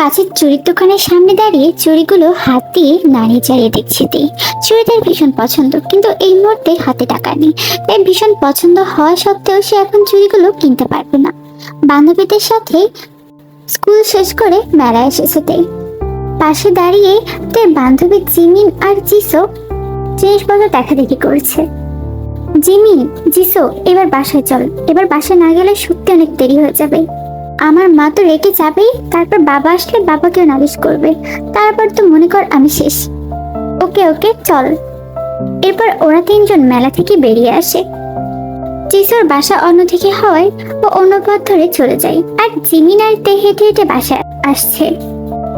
কাছের চুরির দোকানের সামনে দাঁড়িয়ে চুড়িগুলো হাত দিয়ে নাড়িয়ে চাড়িয়ে দেখছে তে। চুড়িটার ভীষণ পছন্দ, কিন্তু এই মুহূর্তে হাতে টাকা নেই। তাই ভীষণ পছন্দ হওয়া সত্ত্বেও সে এখন চুড়িগুলো কিনতে পারবে না। বান্ধবীদের সাথে স্কুল শেষ করে মেলা এসেছে তে। পাশে দাঁড়িয়ে তার বান্ধবী জিমিন আর জিসো জিনিসপত্র দেখা দেখি করছে। জিমিন, জিসো, এবার বাসায় চল। এবার বাসায় না গেলে সত্যি অনেক দেরি হয়ে যাবে। আমার মা তো রেখে যাবেই, তারপর বাবা আসলে বাবাকেও নালিশ করবে। তারপর তো মনে কর আমি শেষ। ওকে ওকে, চল। এরপর ওরা তিনজন মেলা থেকে বেরিয়ে আসে। জিসোর বাসা অন্যদিকে হয় ও অন্য পথ ধরে চলে যায়, আর জিমিন আর তে হেঁটে হেঁটে বাসায় আসছে।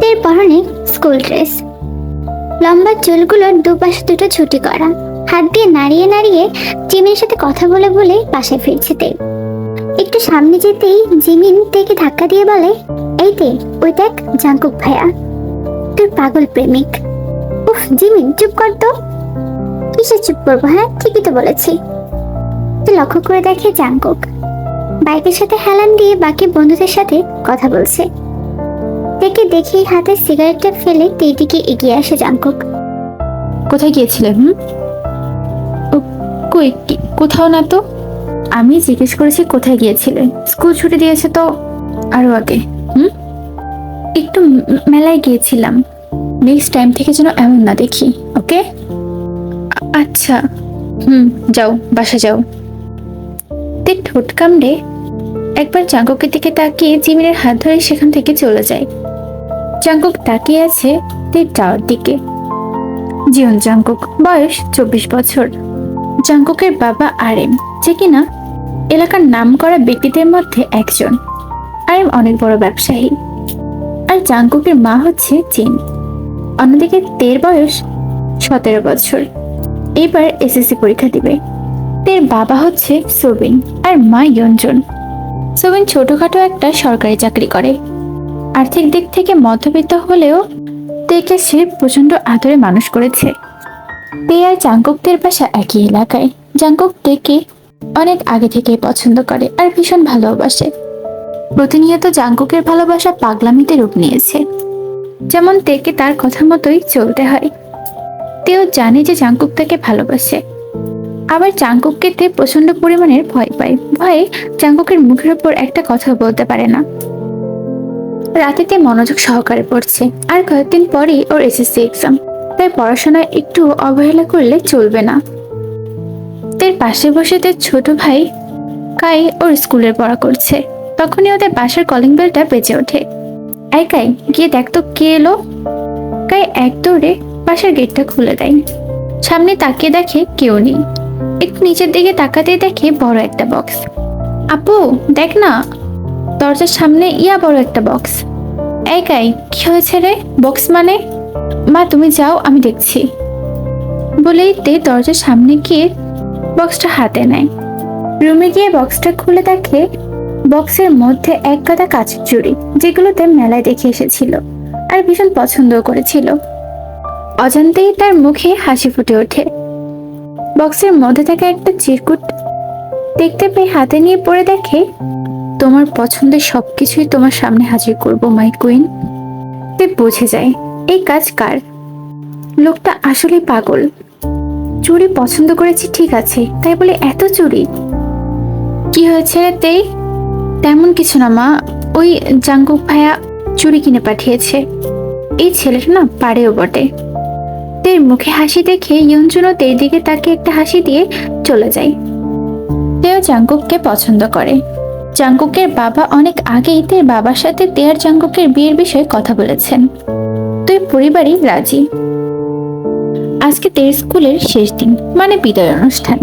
তের পরনে স্কুল ড্রেস। লম্বা চুলগুলোর দুপাশে দুটো ছুটি করা। হাত দিয়ে নাড়িয়ে নাড়িয়ে জিমিনের সাথে কথা বলে বলে বাসায় ফিরছে তে। একটু সামনে যেতেই জিমিন তেকে ধাক্কা দিয়ে বলে, এই তে, ওই দেখ জাঙ্কুক ভাইয়া, তোর পাগল প্রেমিক। উফ, জিমিন, চুপ কর তো। কিসে চুপ করব হ্যাঁ? ঠিকই তো বলেছি। লক্ষ্য করে দেখে জাঙ্কুক বাইকের সাথে হেলান দিয়ে বাকি বন্ধুদের সাথে কথা বলছে। তেকে দেখে হাতে সিগারেটটা ফেলে তের দিকে এগিয়ে আসে জাঙ্কুক কোথায় গিয়েছিলে, হুম? কই কোথাও না তো? আমি জিজ্ঞেস করেছি কোথায় গিয়েছিলে? স্কুল ছুটি দিয়েছে তো আরও আগে। হুম? একটু মেলায় গিয়েছিলাম। নেক্সট টাইম থেকে যেন এমন না দেখি, ওকে? আচ্ছা। হুম, যাও, বাসা যাও। তে ঠোঁট কামড়ে একবার চাঙ্কুকের দিকে তাকিয়ে জিমিনের হাত ধরে সেখান থেকে চলে যায়। চাঙ্কুক তাকিয়ে আছে তীর টাওয়ার দিকে। জিয়ন জাংকুক বয়স চব্বিশ বছর। জাংকুকের বাবা আরেম, যে কিনা এলাকার নামকরা ব্যক্তিদের মধ্যে একজন। আরেম অনেক বড় ব্যবসায়ী। আর জাংকুকের মা হচ্ছে চীন অন্যদিকে তের বয়স সতেরো বছর। এবার এসএসসি পরীক্ষা দিবে। তের বাবা হচ্ছে সোবিন আর মা ইয়ঞ্জন। সোবিন ছোটখাটো একটা সরকারি চাকরি করে। আর্থিক দিক থেকে মধ্যবিত্ত হলেও তেকে সে প্রচণ্ড আদরে মানুষ করেছে। তে আর জাঙ্কুকদের বাসা একই এলাকায়। জাঙ্কুক তেকে অনেক আগে থেকেই পছন্দ করে আর ভীষণ ভালোবাসে। প্রতিনিয়ত জাঙ্কুকের ভালোবাসা পাগলামিতে রূপ নিয়েছে। যেমন তেকে তার কথা মতোই চলতে হয়। তেও জানে যে জাঙ্কুক তাকে ভালোবাসে। আবার জাঙ্কুককে তে প্রচণ্ড পরিমাণের ভয় পায়। ভয়ে জাঙ্কুকের মুখের উপর একটা কথা বলতে পারে না। রাতেতে মনোযোগ সহকারে পড়ছে। আর কয়েকদিন পরেই ওর এসএসসি এক্সাম। তাই পড়াশোনায় একটু অবহেলা করলে চলবে না। তার পাশে বসে তার ছোট ভাই কাই ওর স্কুলের পড়া করছে। তখনই ওদের বাসার কলিং বেলটা বেজে ওঠে। এই কাই, গিয়ে দেখ তো কে এলো? কাই এক দৌড়ে বাসার গেটটা খুলে দেয়। সামনে তাকিয়ে দেখে কেউ নেই। একটু নিচের দিকে তাকাতেই দেখে বড় একটা বক্স আপু, দেখ না, দরজার সামনে ইয়া বড় একটা বক্স একাই কি হয়েছে রে? বক্স মানে? মা, তুমি যাও, আমি দেখছি। বলেই তে দরজার সামনে গিয়ে বক্সটা হাতে নেয়। রুমে গিয়ে বক্সটা খুলে দেখে বক্সের মধ্যে এক গাদা কাচের চুড়ি, যেগুলোতে মেলায় দেখে এসেছিল আর ভীষণ পছন্দও করেছিল। অজান্তেই তার মুখে হাসি ফুটে ওঠে। বক্সের মধ্যে থাকা একটা চিরকুট দেখতে পেয়ে হাতে নিয়ে পড়ে দেখে, তোমার পছন্দের সবকিছুই তোমার সামনে হাজির করব মাই কুইন তে বুঝে যায়, এই কাজ কার? লোকটা আসলে পাগল। চুরি পছন্দ করেছি, ঠিক আছে। তাই বলে, এত চুরি কি হয়েছে তেই তেমন কিছু না, মা। ওই জাঙ্কুক ভাইয়া চুরি কিনে পাঠিয়েছে। এই ছেলেটা না পারেও বটে। তের মুখে হাসি দেখে ইয়ঞ্জনও তের দিকে তাকে একটা হাসি দিয়ে চলে যায়। তেও জাঙ্কুককে পছন্দ করে। জাঙ্কুকের বাবা অনেক আগেই তের বাবার সাথে তেয়ার জাঙ্কুকের বিয়ের বিষয়ে কথা বলেছেন। তুই পরিবারই রাজি। আজকে তের স্কুলের শেষ দিন মানে বিদায় অনুষ্ঠান।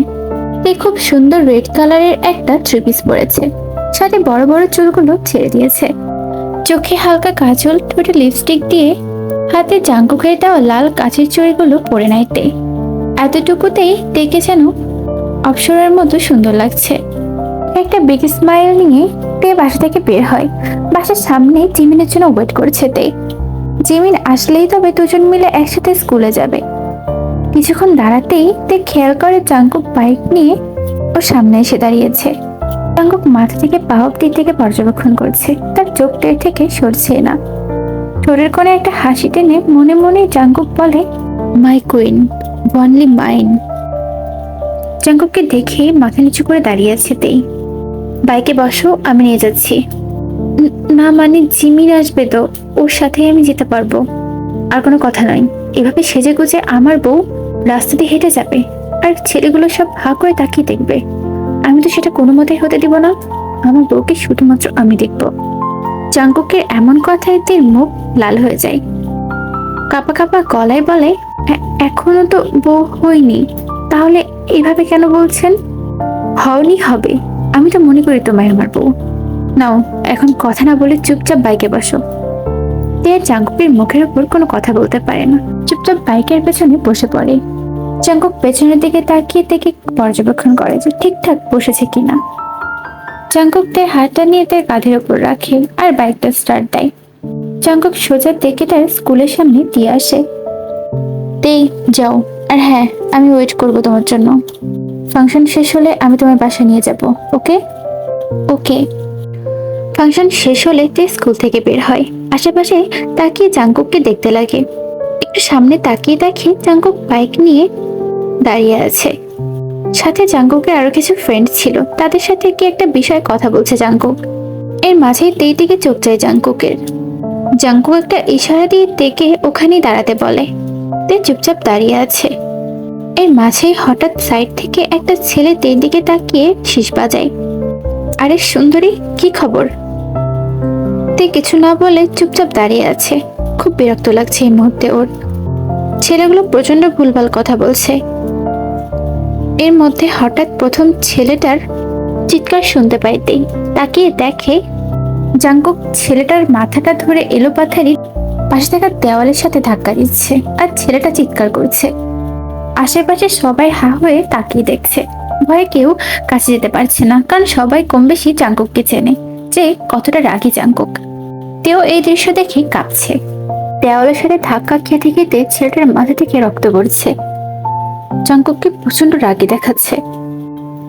তে খুব সুন্দর রেড কালারের একটা থ্রি পিস পরেছে। সাথে বড় বড় চুলগুলো ছেড়ে দিয়েছে। চোখে হালকা কাজল ঠোঁটে লিপস্টিক দিয়ে হাতে জাঙ্কুকের দেওয়া লাল কাচের চুড়িগুলো পরে নেয় তে। এতটুকুতেই তেকে যেন অপসরের মতো সুন্দর লাগছে। একটা বিগ স্মাইল নিয়ে তে বাসা থেকে বের হয়। বাসার সামনে জিমিনের জন্য ওয়েট করছে তে। জিমিন আসলেই তবে দুজন মিলে একসাথে স্কুলে যাবে। কিছুক্ষণ দাঁড়াতেই তে খেয়াল করে জাঙ্কুক বাইক নিয়ে ওর সামনে এসে দাঁড়িয়েছে। জাঙ্কুক মাথা থেকে পা অব্দি থেকে পর্যবেক্ষণ করছে। তার চোখ টের থেকে সরছে না। ঠোঁটের কোণে একটা হাসি টেনে মনে মনে জাঙ্কুক বলে মাই কুইন অনলি মাইন জাঙ্কুককে দেখে মাথা নিচু করে দাঁড়িয়ে আছে তেই। বাইকে বসো, আমি নিয়ে যাচ্ছি। না মানে জিমির আসবে তো, ওর সাথেই আমি যেতে পারব। আর কোনো কথা নয়। এভাবে সেজে গুজে আমার বউ রাস্তা দিয়ে হেঁটে যাবে। আর ছেলেগুলো সব হা করে তাকিয়ে দেখবে। আমি তো সেটা কোনো মতেই হতে দিব না। আমার বউকে শুধুমাত্র আমি দেখব। চাঙ্কুকের এমন কথায় তের মুখ লাল হয়ে যায়। কাপা কাপা গলায় বলে, "এ- এখনও তো বউ হয়নি। তাহলে এভাবে কেন বলছেন? হওনি হবে। আমি তো মনে করি তোমায় আমার বউ। নাও, এখন কথা না বলে চুপচাপ বাইকে বসো। তে চাঙ্কুকের মুখের উপর কোনো কথা বলতে পারে না। চুপচাপ বাইকের পেছনে বসে পড়ে। চাঙ্কুক পেছনের দিকে তাকিয়ে থেকে পর্যবেক্ষণ করে যে ঠিকঠাক বসেছে কিনা। চাঙ্কুক তার হাতটা নিয়ে তার কাঁধের উপর রাখে আর বাইকটা স্টার্ট দেয়। চাঙ্কুক সোজা দেখে তার স্কুলের সামনে দিয়ে আসে। তেই, যাও। আর হ্যাঁ আমি ওয়েট করব তোমার জন্য। ফাংশন শেষ হলে আমি তোমার বাসা নিয়ে যাব, ওকে? ওকে। ফাংশন শেষ হলে তে স্কুল থেকে বের হয়। আশেপাশে তাকিয়ে চাঙ্কুককে দেখতে লাগে। একটু সামনে তাকিয়ে দেখে চাঙ্কুক বাইক নিয়ে দাঁড়িয়ে আছে। সাথে জাঙ্কুকের আরও কিছু ফ্রেন্ড ছিল। তাদের সাথে কি একটা বিষয়ে কথা বলছে জাঙ্কুক। এর মাঝেই তেই দিকে চোখ যায় জাঙ্কুকের। জাঙ্কুক একটা ইশারা দিয়ে তেকে ওখানেই দাঁড়াতে বলে। তে চুপচাপ দাঁড়িয়ে আছে। এর মাঝেই হঠাৎ সাইড থেকে একটা ছেলে তের দিকে তাকিয়ে শীষ বাজায়। আরে সুন্দরী, কি খবর? তে কিছু না বলে চুপচাপ দাঁড়িয়ে আছে। খুব বিরক্ত লাগছে এই মুহূর্তে ওর। ছেলেগুলো প্রচণ্ড ভুলভাল কথা বলছে। এর মধ্যে হঠাৎ প্রথম ছেলেটার চিৎকার শুনতে পাইতেই তাকিয়ে দেখে জাঙ্কুক ছেলেটার মাথাটা ধরে এলো পাথারি পাশে থাকা দেওয়ালের সাথে ধাক্কা দিচ্ছে আর ছেলেটা চিৎকার করছে। আশেপাশে সবাই হা হয়ে তাকিয়ে দেখছে। ভয়ে কেউ কাছে যেতে পারছে না, কারণ সবাই কম বেশি জাঙ্কুককে চেনে যে কতটা রাগী জাঙ্কুক তেও এই দৃশ্য দেখে কাঁপছে। দেওয়ালের সাথে ধাক্কা খেতে খেতে ছেলেটার মাথা থেকে রক্ত পড়ছে। চাঙ্কুককে প্রচণ্ড রাগি দেখাচ্ছে।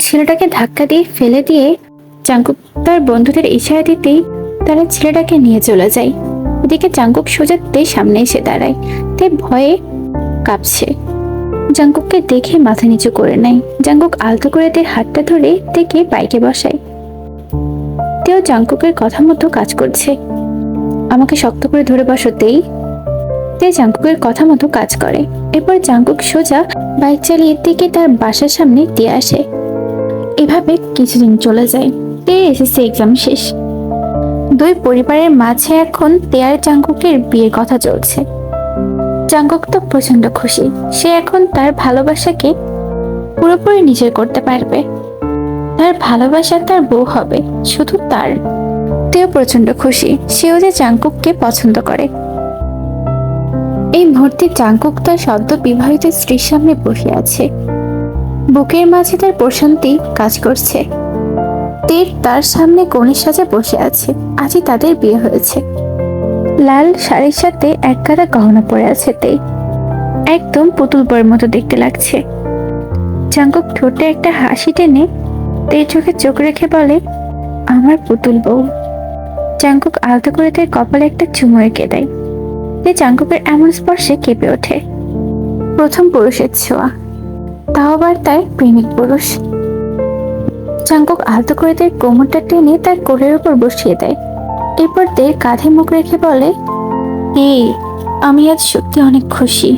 ছেলেটাকে ধাক্কা দিয়ে ফেলে দিয়ে চাঙ্কুক তার বন্ধুদের ইশারা দিতেই তারা ছেলেটাকে নিয়ে চলে যায়। এদিকে চাঙ্কুক সোজা তে সামনে এসে দাঁড়ায়। তে ভয়ে কাঁপছে। জাঙ্কুককে দেখে মাথা নিচু করে নেয়। জাঙ্কুক আলতো করে তের হাতটা ধরে তেকে বাইকে বসায়। তেও জাঙ্কুকের কথা মতো কাজ করছে। আমাকে শক্ত করে ধরে বসতেই তে জাঙ্কুকের কথা মতো কাজ করে। এরপর জাঙ্কুক সোজা বাইক চালিয়ে থেকে তার বাসার সামনে দিয়ে আসে। এভাবে কিছুদিন চলে যায়। তে এসএসসি এক্সাম শেষ। দুই পরিবারের মাঝে এখন তেয়ার জাঙ্কুকের বিয়ের কথা চলছে। জাঙ্কুক তো প্রচণ্ড খুশি। সে এখন তার ভালোবাসাকে পুরোপুরি নিজের করতে পারবে। তার ভালোবাসা তার বউ হবে, শুধু তার। তেও প্রচণ্ড খুশি। সেও যে জাঙ্কুককে পছন্দ করে। এই মুহূর্তে চাঙ্কুক তার সদ্য বিবাহিত স্ত্রীর সামনে বসে আছে। বুকের মাঝে তার প্রশান্তি কাজ করছে। তের তার সামনে কনের সাজে বসে আছে। আজই তাদের বিয়ে হয়েছে। লাল শাড়ির সাথে এক গাদা গহনা পরে আছে তে একদম পুতুল বইয়ের মতো দেখতে লাগছে। চাঙ্কুক ঠোঁটে একটা হাসি টেনে তের চোখে চোখ রেখে বলে, আমার পুতুল বউ। চাঙ্কুক আলতো করে তার কপালে একটা চুমো এঁকে দেয়। তে চাঙ্কুকের এমন স্পর্শে কেঁপে ওঠে। প্রথম পুরুষের ছোঁয়া, তাও আবার তার প্রেমিক পুরুষ। চাঙ্কুক আলতো করে তার কোমরটা টেনে তার কোলের উপর বসিয়ে দেয়। এরপর দের কাঁধে মুখ রেখে বলে, এই, আমি আজ সত্যি অনেক খুশি।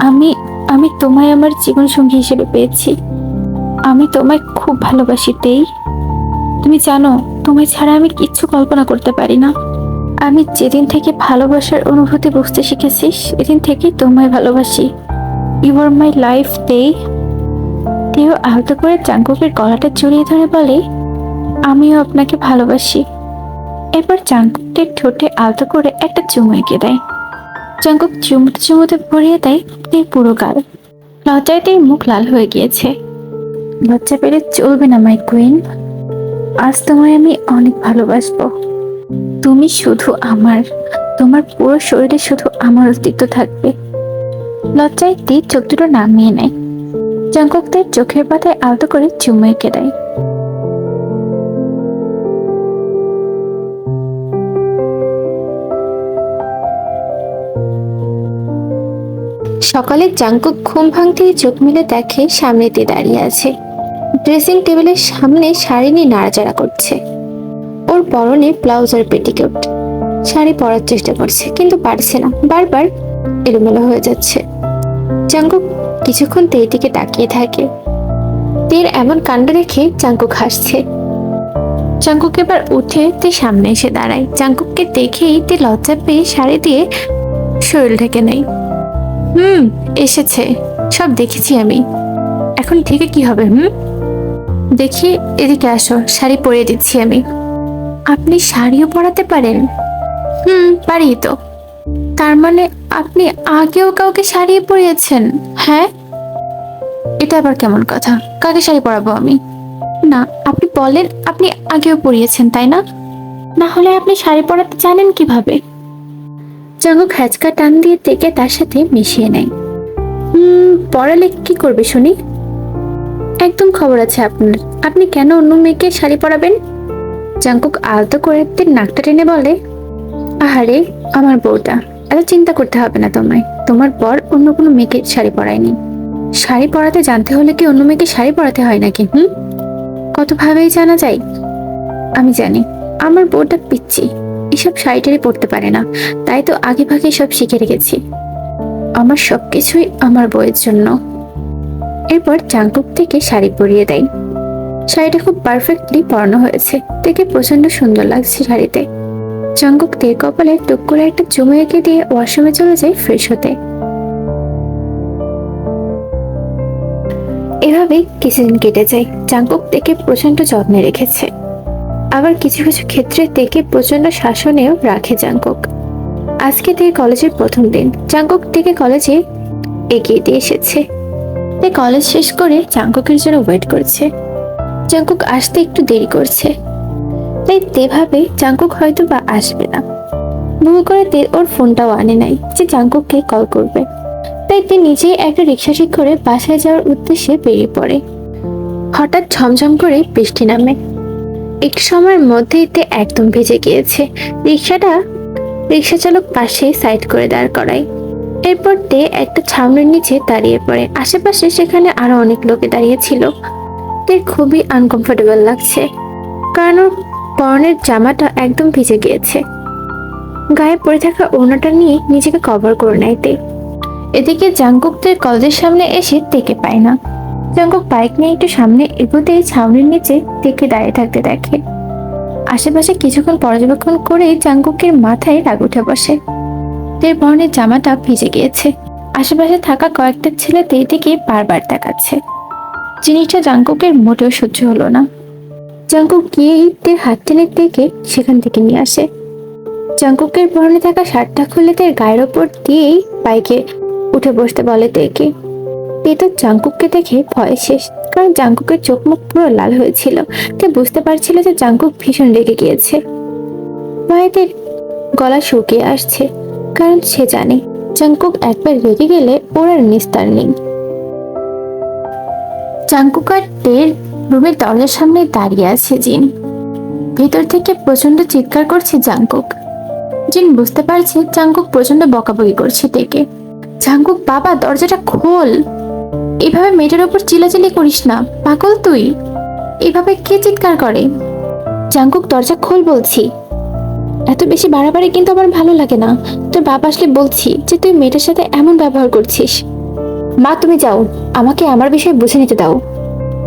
আমি আমি তোমায় আমার জীবন সঙ্গী হিসেবে পেয়েছি। আমি তোমায় খুব ভালোবাসি, তেই। তুমি জানো, তোমায় ছাড়া আমি কিচ্ছু কল্পনা করতে পারি না। আমি যেদিন থেকে ভালোবাসার অনুভূতি বুঝতে শিখেছি, সেদিন থেকে তোমায় ভালোবাসি। ইউ আর মাই লাইফ তেই তেও আলতো করে চাঙ্কুকের গলাটা জড়িয়ে ধরে বলে, আমিও আপনাকে ভালোবাসি। এরপর চাঙ্কুকটির ঠোঁটে আলতো করে একটা চুমু এঁকে দেয়। চাঙ্কুক চুমুতে চুমুতে ভরিয়ে দেয় তের পুরো গাল। লজ্জায় তের মুখ লাল হয়ে গিয়েছে। লজ্জা পেলে চলবে না মাই কুইন আজ তোমায় আমি অনেক ভালোবাসবো। তুমি শুধু আমার, তোমার পুরো শরীরে শুধু আমার অস্তিত্ব থাকবে। লজ্জায় তীর চোখ দুটো নামিয়ে নেয়। চাঙ্কুক চোখের পাতায় আলতো করে চুমু এঁকে দেয়। সকালে জাঙ্কুক ঘুম ভাঙতেই চোখ মেলে দেখে সামনেতে দাঁড়িয়ে আছে। ড্রেসিং টেবিলের সামনে শাড়ি নিয়ে নাড়াচাড়া করছে। পরনে ব্লাউজ আর পেটিকোট শাড়ি পরার চেষ্টা করছে, কিন্তু পারছে না। বারবার এলোমেলো হয়ে যাচ্ছে। জাঙ্কুক কিছুক্ষণ তের দিকে তাকিয়ে থাকে। তের এমন কাণ্ড দেখে জাঙ্কুক হাসছে জাঙ্কুক এবার উঠে তে সামনে এসে দাঁড়ায়। জাঙ্কুককে দেখেই তে লজ্জা পেয়ে শাড়ি দিয়ে শরীর ঢেকে নেয়। হুম, এসেছে। সব দেখেছি আমি। এখন থেকে কি হবে, হুম? দেখি, এদিকে আসো। শাড়ি পরিয়ে দিচ্ছি আমি। আপনি শাড়িও পরাতে পারেন? হুম, পারি তো। তার মানে আপনি আগেও কাউকে শাড়ি পরিয়েছেন হ্যাঁ? এটা আবার কেমন কথা? কাকে শাড়ি পরাবো আমি? না, আপনি বলেন আপনি আগেও পরিয়েছেন, তাই না? না হলে আপনি শাড়ি পরাতে জানেন কীভাবে? জাঙ্গু হ্যাচকা টান দিয়ে থেকে তার সাথে মিশিয়ে নেয়। হুম পড়ালে কি করবে শুনি? একদম খবর আছে আপনার। আপনি কেন অন্য মেয়েকে শাড়ি পরাবেন? জাঙ্কুক আলতো করে একদিন নাকটা টেনে বলে, আহারে, আমার বউটা, এত চিন্তা করতে হবে না তোমায়। তোমার পর অন্য কোনো মেয়েকে শাড়ি পরায়নি। শাড়ি পরাতে জানতে হলে কি অন্য মেয়েকে শাড়ি পরাতে হয় নাকি, হুম? কতভাবেই জানা যায়? আমি জানি, আমার বউটা পিচ্ছি এসব শাড়ি টাড়ি পরতে পারে না, তাই তো আগে ভাগে সব শিখে রেখেছি। আমার সবকিছুই আমার বউয়ের জন্য। এরপর চাঙ্কুক থেকে শাড়ি পরিয়ে দেয়। শাড়িটা খুব পারফেক্টলি পরানো হয়েছে। দেখে প্রচণ্ড সুন্দর লাগছে শাড়িতে। চাঙ্কুক তে কপালে টুক করে একটা চুমু এঁকে দিয়ে ওয়াশরুমে চলে যায় ফ্রেশ হতে। এভাবেই কিছুদিন কেটে যায়। চাঙ্কুক দেখে প্রচণ্ড যত্নে রেখেছে। আবার কিছু কিছু ক্ষেত্রে দেখে প্রচণ্ড শাসনেও রাখে জাঙ্কুক আজকে তে কলেজের প্রথম দিন। জাঙ্কুক থেকে কলেজে এগিয়ে দিয়ে এসেছে। কলেজ শেষ করে জাঙ্কুকের জন্য ওয়েট করছে। জাঙ্কুক আসতে একটু দেরি করছে। তাই তে ভাবে জাঙ্কুক হয়তো বা আসবে না। ভুল করে তে ওর ফোনটাও আনে নাই যে জাঙ্কুককে কল করবে। তাই তে নিজেই একটা রিক্সা ঠিক করে বাসায় যাওয়ার উদ্দেশ্যে বেরিয়ে পড়ে। হঠাৎ ঝমঝম করে বৃষ্টি নামে। এক সময়ের মধ্যেই তে একদম ভেজে গিয়েছে। রিক্সাটা রিক্সা চালক পাশে সাইড করে দাঁড় করায়। এরপর তে একটা ছাউনির নিচে দাঁড়িয়ে পড়ে। আশেপাশে সেখানে আরও অনেক লোকে দাঁড়িয়ে তে খুবই আনকমফোর্টেবল লাগছে। কারণ ওর পরনের জামাটা একদম ভিজে গিয়েছে। গায়ে পড়ে থাকা ওড়নাটা নিয়ে নিজেকে কভার করে নেয় তে। এদিকে জাঙ্কুকদের কলেজের সামনে এসে তেকে পায় না। জাঙ্কুক বাইক নিয়ে একটু সামনে এগোতেই ছাউনির নিচে তেকে দাঁড়িয়ে থাকতে দেখে। আশেপাশে কিছুক্ষণ পর্যবেক্ষণ করে জাঙ্কুকের মাথায় রাগ উঠে বসে। তের বর্ণের জামাটা ভিজে গিয়েছে। আশেপাশে থাকা কয়েকটা ছেলে দিকে বারবার দেখাচ্ছে জিনিসটা জাঙ্কুকের মোটেও সহ্য হলো না। জাঙ্কুক গিয়ে তের হাত টেনে তেকে সেখান থেকে নিয়ে আসে। জাঙ্কুকের পরনে থাকা শার্টটা খুলে তের গায়ের ওপর দিয়েই বাইকে উঠে বসতে বলে তেকে তো জাঙ্কুককে দেখে ভয় শেষ, কারণ জাঙ্কুকের চোখ মুখ পুরো লাল হয়েছিল। তে বুঝতে পারছিল যে জাঙ্কুক ভীষণ রেগে গিয়েছে। ভয়েতে গলা শুকিয়ে আসছে, কারণ সে জানে জাঙ্কুক একবার রেগে গেলে ওর আর নিস্তার নেই। জাঙ্কুক আর তের রুমের দরজার সামনে দাঁড়িয়ে আছে জিন। ভেতর থেকে প্রচণ্ড চিৎকার করছে জাঙ্কুক। জিন বুঝতে পারছে জাঙ্কুক প্রচণ্ড বকাবকি করছে তেকে জাঙ্কুক, বাবা, দরজাটা খোল। এভাবে মেয়েটার উপর চিলাচিলি করিস না, পাগল তুই। এভাবে কে চিৎকার করে? জাঙ্কুক, দরজা খোল বলছি। এত বেশি বাড়াবাড়ি কিন্তু আমার ভালো লাগে না। তোর বাবা আসলে বলছি যে তুই মেয়েটার সাথে এমন ব্যবহার করছিস। মা, তুমি যাও। আমাকে আমার বিষয়ে বুঝে নিতে দাও।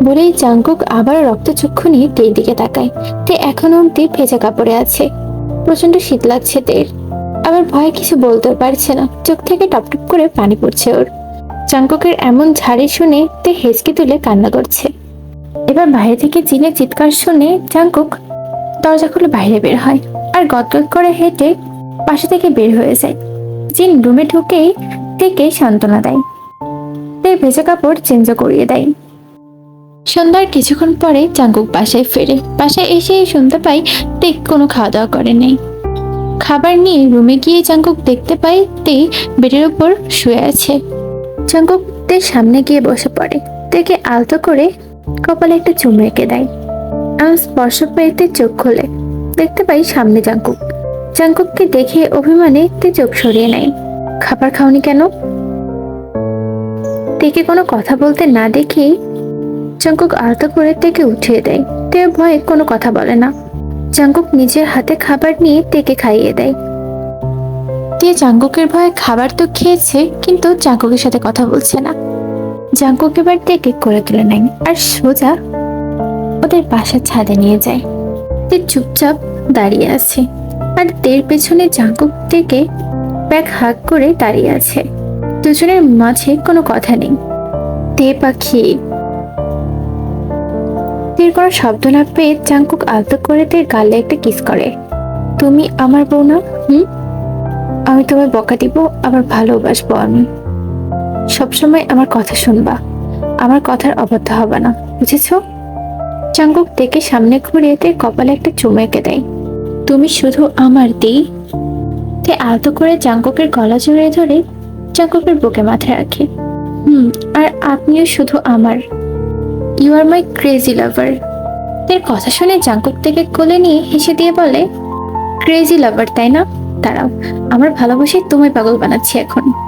বলেই জাঙ্কুক আবার রক্তচক্ষু নিয়ে তের দিকে তাকায়। তে এখনও অব্দি ভেজা কাপড়ে আছে। প্রচণ্ড শীত লাগছে তের। আবার ভয়ে কিছু বলতে পারছে না। চোখ থেকে টপটপ করে পানি পড়ছে ওর। চাঙ্কুকের এমন ঝাড়ি শুনে তে হেসকে তুলে কান্না করছে। এবার বাইরে থেকে জিনের চিৎকার শুনে চাঙ্কুক দরজা খুলে বাইরে বের হয় আর গদগদ করে হেঁটে পাশে থেকে বের হয়ে যায়। জিন রুমে ঢুকেই তেকে সান্ত্বনা দেয়। তে ভেজা কাপড় চেঞ্জও করিয়ে দেয়। সন্ধ্যার কিছুক্ষণ পরে চাঙ্কুক বাসায় ফেরে। বাসায় এসে শুনতে পাই তে কোনো খাওয়া দাওয়া করে নেই। খাবার নিয়ে রুমে গিয়ে চাঙ্কুক দেখতে পাই তে বেডের উপর শুয়ে আছে। চাঙ্কুক তে সামনে গিয়ে বসে পড়ে। তেকে আলতো করে কপালে একটা চুম এঁকে দেয়। আমার স্পর্শ পেয়ে চোখ খোলে। দেখতে পাই সামনে জাঙ্কুক জাঙ্কুককে দেখে অভিমানে তে চোখ সরিয়ে নেয়। খাবার খাওনি কেন? তেকে কোনো কথা বলতে না দেখেই জাঙ্কুক আলতো করে তেকে উঠিয়ে দেয়। তে ভয়ে কোনো কথা বলে না। জাঙ্কুক নিজের হাতে খাবার নিয়ে তেকে খাইয়ে দেয়। তে জাঙ্কুকের ভয়ে খাবার তো খেয়েছে কিন্তু জাঙ্কুকের সাথে কথা বলছে না। জাঙ্কুক এবার তেকে করে তুলে নেয় আর সোজা ওদের বাসার ছাদে নিয়ে যায়। তে চুপচাপ দাঁড়িয়ে আছে। আর তের পেছনে জাঙ্কুক থেকে ব্যাগ হাক করে দাঁড়িয়ে আছে। দুজনের মাঝে কোনো কথা নেই। তে পাখি। তের কোনো শব্দ না পেয়ে জাঙ্কুক আলতো করে তের গালে একটা কিস করে। তুমি আমার বউ না, হুম? আমি তোমায় বকা দিব, আবার ভালোবাসবো আমি। সবসময় আমার কথা শুনবা। আমার কথার অবাধ্য হবে না, বুঝেছ? চাঙ্গুক দেখে সামনে ঘুরিয়ে তে কপালে একটা চুমু এঁকে দেয়। তুমি শুধু আমার দি তে আলতো করে চাঙ্কুকের গলা জড়িয়ে ধরে চাঙ্কুকের বুকে মাথায় রাখি। হুম, আর আপনিও শুধু আমার। You are my crazy lover এর কথা শুনে জাঙ্কুক থেকে কোলে নিয়ে হেসে দিয়ে বলে ক্রেজি লাভার তাই না? দাঁড়াও, আমার ভালোবাসায় তোমায় পাগল বানাচ্ছি এখন।